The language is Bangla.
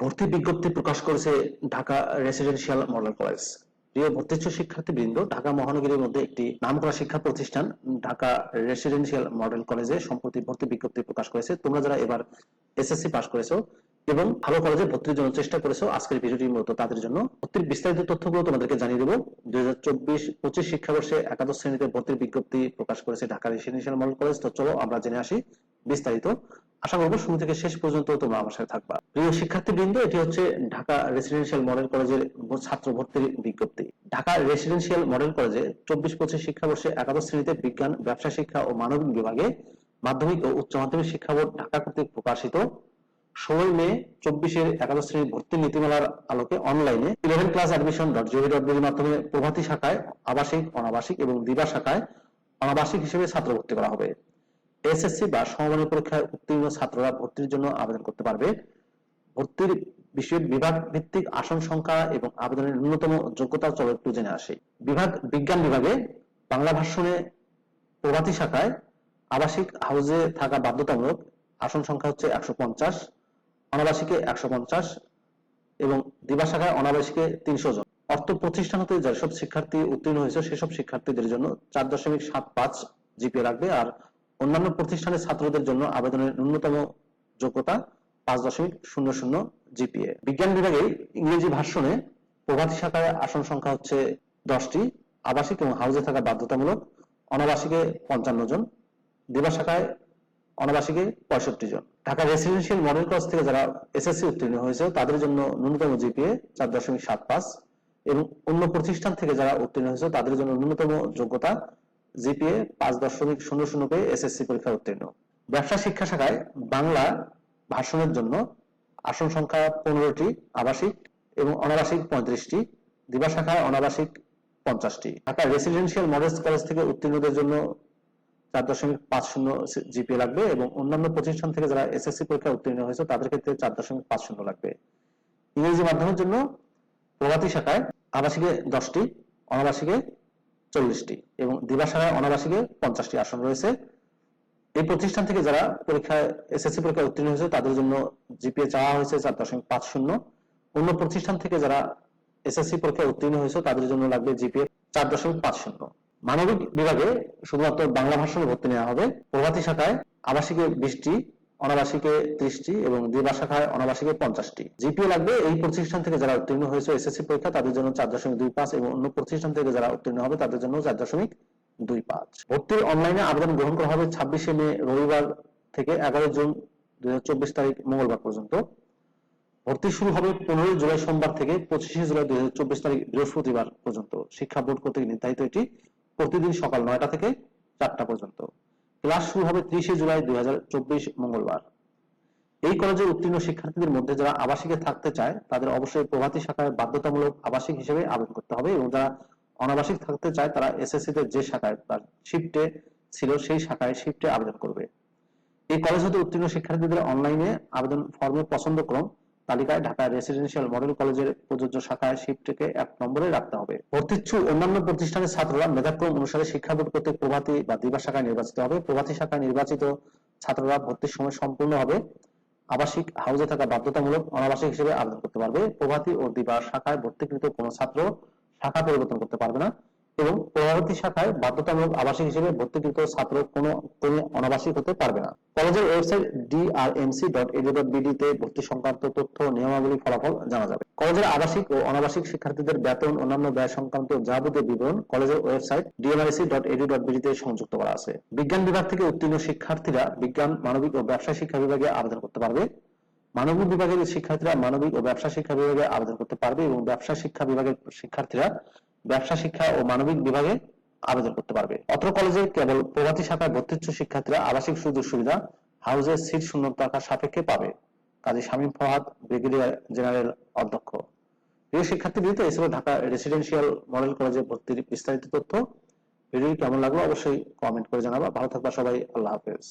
ভর্তি বিজ্ঞপ্তি প্রকাশ করেছে ঢাকা রেসিডেন্সিয়াল মডেল কলেজ প্রিয় ভর্তিচ্ছ শিক্ষার্থীবৃন্দ, ঢাকা মহানগরীর মধ্যে একটি নামকরা শিক্ষা প্রতিষ্ঠান ঢাকা রেসিডেন্সিয়াল মডেল কলেজে সম্প্রতি ভর্তি বিজ্ঞপ্তি প্রকাশ করেছে। তোমরা যারা এবার এসএসসি পাস করেছ এবং ভালো কলেজে ভর্তির জন্য চেষ্টা করেছ, আজকের ভিডিওটি মূলত তাদের জন্য। ভর্তির বিস্তারিত তথ্যগুলো তোমাদেরকে জানিয়ে দেবো। দুই হাজার চব্বিশ পঁচিশ শিক্ষাবর্ষে একাদশ শ্রেণীতে ভর্তির বিজ্ঞপ্তি প্রকাশ করেছে ঢাকা রেসিডেন্সিয়াল মডেল কলেজ তো চলো আমরা জেনে আসি বিস্তারিত। আশা করব শুরু থেকে শেষ পর্যন্ত তোমরা আমার সাথে থাকবা। প্রিয় শিক্ষার্থীবৃন্দ, এটি হচ্ছে ঢাকা রেসিডেন্সিয়াল মডেল কলেজের ছাত্র ভর্তির বিজ্ঞপ্তি। ঢাকা রেসিডেন্সিয়াল মডেল কলেজে চব্বিশ পঁচিশ শিক্ষাবর্ষে একাদশ শ্রেণীতে বিজ্ঞান, ব্যবসা, শিক্ষা ও মানবিক বিভাগে মাধ্যমিক ও উচ্চ মাধ্যমিক শিক্ষা বোর্ড ঢাকা কর্তৃক প্রকাশিত। ষোলোই মে চব্বিশের একাদশ শ্রেণির ভর্তি নীতিমালার আলোকে অনলাইনে eleven class admission dot gov dot BD মাধ্যমে প্রভাতী শাখায় আবাসিক, অনাবাসিক এবং দিবা শাখায় অনাবাসিক হিসেবে ছাত্র ভর্তি করা হবে। এসএসসি বা সমমানের পরীক্ষায় উত্তীর্ণ ছাত্ররা ভর্তির জন্য আবেদন করতে পারবে। ভর্তির বিষয় বিভাগ ভিত্তিক আসন সংখ্যা এবং আবেদনের ন্যূনতম যোগ্যতা চলো একটু জেনে আসি। বিভাগ বিজ্ঞান বিভাগে বাংলা ভাষণে প্রভাতী শাখায় আবাসিক হাউসে থাকা বাধ্যতামূলক আসন সংখ্যা হচ্ছে একশো পঞ্চাশ, অনাবাসিকে একশো পঞ্চাশ এবং দিবা শাখায় অনাবাসিকে তিনশো জন। অর্থ প্রতিষ্ঠান হতে যেসব শিক্ষার্থী উত্তীর্ণ হয়েছে, সেসব শিক্ষার্থীদের জন্য চার দশমিক সাত পাঁচ জিপিএ লাগবে আর অন্যান্য প্রতিষ্ঠানের ছাত্রদের জন্য আবেদনের ন্যূনতম যোগ্যতা পাঁচ দশমিক শূন্য শূন্য জিপিএ। বিজ্ঞান বিভাগে ইংরেজি ভাষণে প্রভাতী শাখায় আসন সংখ্যা হচ্ছে দশটি, আবাসিক এবং হাউসে থাকা বাধ্যতামূলক, অনাবাসিকে পঞ্চান্ন জন দিবা শাখায় অনাবাসিকে পঁয়ষট্টি জন। ঢাকা রেসিডেন্সিয়াল মডেল কলেজ থেকে যারা এসএসসি উত্তীর্ণ হয়েছে, তাদের জন্য ন্যূনতম জিপিএ চার দশমিক সাত পাঁচ এবং অন্য প্রতিষ্ঠান থেকে যারা উত্তীর্ণ হয়েছে, তাদের জন্য ন্যূনতম যোগ্যতা জিপিএ পাঁচ দশমিক শূন্য শূন্য পেয়ে এসএসসি পরীক্ষা উত্তীর্ণ। ব্যবসা শিক্ষা শাখায় বাংলা ভাষণের জন্য আসন সংখ্যা পনেরোটি, আবাসিক এবং অনাবাসিক পঁয়ত্রিশটি, দিবা শাখায় অনাবাসিক পঞ্চাশটি। ঢাকা রেসিডেন্সিয়াল মডেল কলেজ থেকে উত্তীর্ণদের জন্য চার দশমিক পাঁচ শূন্য জিপিএ লাগবে এবং অন্যান্য প্রতিষ্ঠান থেকে যারা এসএসসি পরীক্ষা উত্তীর্ণ হয়েছে, তাদের ক্ষেত্রে চার দশমিক পাঁচ শূন্য লাগবে। ইংরেজি মাধ্যমের জন্য প্রভাতী শাখায় আবাসিকে দশটি, অনাবাসিকে চল্লিশটি এবং দিবা শাখায় অনাবাসিকে পঞ্চাশটি আসন রয়েছে। এই প্রতিষ্ঠান থেকে যারা পরীক্ষায় এসএসসি পরীক্ষা উত্তীর্ণ হয়েছে, তাদের জন্য জিপিএ চাওয়া হয়েছে চার দশমিক পাঁচ শূন্য। অন্য প্রতিষ্ঠান থেকে যারা এসএসসি পরীক্ষায় উত্তীর্ণ হয়েছে, তাদের জন্য লাগবে জিপিএ চার দশমিক পাঁচ শূন্য। মানবিক বিভাগে শুধুমাত্র বাংলা ভাষায় ভর্তি নেওয়া হবে। প্রভাতী শাখায় আবাসিকে বিশটি অনাবাসিকে ত্রিশটি এবং দিবা শাখায় অনাবাসিকে পঞ্চাশটি। জিপিএ লাগবে এই প্রতিষ্ঠান থেকে যারা উত্তীর্ণ হয়েছে, এসএসসি পরীক্ষা, তাদের জন্য চার দশমিক দুই পাঁচ এবং অন্য প্রতিষ্ঠান থেকে যারা উত্তীর্ণ হবে, তাদের জন্য চার দশমিক দুই পাঁচ। ভর্তির অনলাইনে আবেদন গ্রহণ করা হবে ছাব্বিশে মে, রবিবার থেকে এগারো জুন দুই হাজার চব্বিশ তারিখ, মঙ্গলবার পর্যন্ত। ভর্তি শুরু হবে পনেরোই জুলাই সোমবার থেকে পঁচিশে জুলাই দুই হাজার চব্বিশ তারিখ, বৃহস্পতিবার পর্যন্ত। শিক্ষা বোর্ড কর্তৃক নির্ধারিত এটি প্রতিদিন সকাল নয়টা থেকে চারটা পর্যন্ত। ক্লাস শুরু হবে ত্রিশে জুলাই দুই হাজার চব্বিশ মঙ্গলবার। এই কলেজে উত্তীর্ণ শিক্ষার্থীদের মধ্যে যারা আবাসিকে থাকতে চায়, তাদের অবশ্যই প্রভাতী শাখায় বাধ্যতামূলক আবাসিক হিসেবে আবেদন করতে হবে এবং যারা অনাবাসিক থাকতে চায়, তারা এসএসসি তে যে শাখায় তার শিফটে ছিল, সেই শাখায় শিফটে আবেদন করবে। এই কলেজ হতে উত্তীর্ণ শিক্ষার্থীদের অনলাইনে আবেদন ফর্মে পছন্দ ক্রম তালিকায় ঢাকা রেসিডেন্সিয়াল মডেল কলেজের প্রযোজ্য শাখায় শিফটকে এক নম্বরে রাখতে হবে। ভর্তিচ্ছু অন্যান্য প্রতিষ্ঠানের ছাত্ররা মেধাক্রম অনুসারে শিক্ষা বোর্ড কর্তৃক প্রভাতী বা দিবা শাখায় নির্বাচিত হবে। প্রভাতী শাখায় নির্বাচিত ছাত্ররা ভর্তির সময় সম্পূর্ণ হবে। আবাসিক হাউসে থাকা বাধ্যতামূলক অনাবাসিক হিসেবে আবেদন করতে পারবে। প্রভাতী ও দিবা শাখায় ভর্তিকৃত কোনো ছাত্র শাখা পরিবর্তন করতে পারবে না। এবং প্রভাতী শাখায় বাধ্যতামূলক আবাসিক হিসেবে ভর্তিকৃত ছাত্র কোনো কোনো অনাবাসিক হতে পারবে না। কলেজের website DRMC dot edu dot BD তে ভর্তি সংক্রান্ত তথ্য নিয়মাবলী ফলাফল জানা যাবে। কলেজের আবাসিক ও অনাবাসিক শিক্ষার্থীদের বেতন, অন্যান্য ব্যয় সংক্রান্ত যাবতীয় বিবরণ কলেজের website DMRC dot edu dot BD তে সংযুক্ত করা আছে। বিজ্ঞান বিভাগ থেকে উত্তীর্ণ শিক্ষার্থীরা বিজ্ঞান, মানবিক ও ব্যবসায় শিক্ষা বিভাগে আবেদন করতে পারবে। মানবিক বিভাগের শিক্ষার্থীরা মানবিক ও ব্যবসা শিক্ষা বিভাগে আবেদন করতে পারবে এবং ব্যবসা শিক্ষা বিভাগের শিক্ষার্থীরা ব্যবসা, শিক্ষা ও মানবিক বিভাগে আবেদন করতে পারবে। অত্র কলেজে কেবল প্রভাতী শাখায় ভর্তিচ্ছ শিক্ষার্থীরা আবাসিক সুযোগ সুবিধা হাউসের সিট শূন্য থাকার সাপেক্ষে পাবে। কাজী শামীম ফহাদ ব্রিগেডিয়ার জেনারেল অধ্যক্ষ। প্রিয় শিক্ষার্থীবৃন্দ এছাড়া ঢাকা রেসিডেন্সিয়াল মডেল কলেজে ভর্তির বিস্তারিত তথ্য। ভিডিও কেমন লাগল অবশ্যই কমেন্ট করে জানাবা। ভালো থাকবা সবাই, আল্লাহ হাফেজ।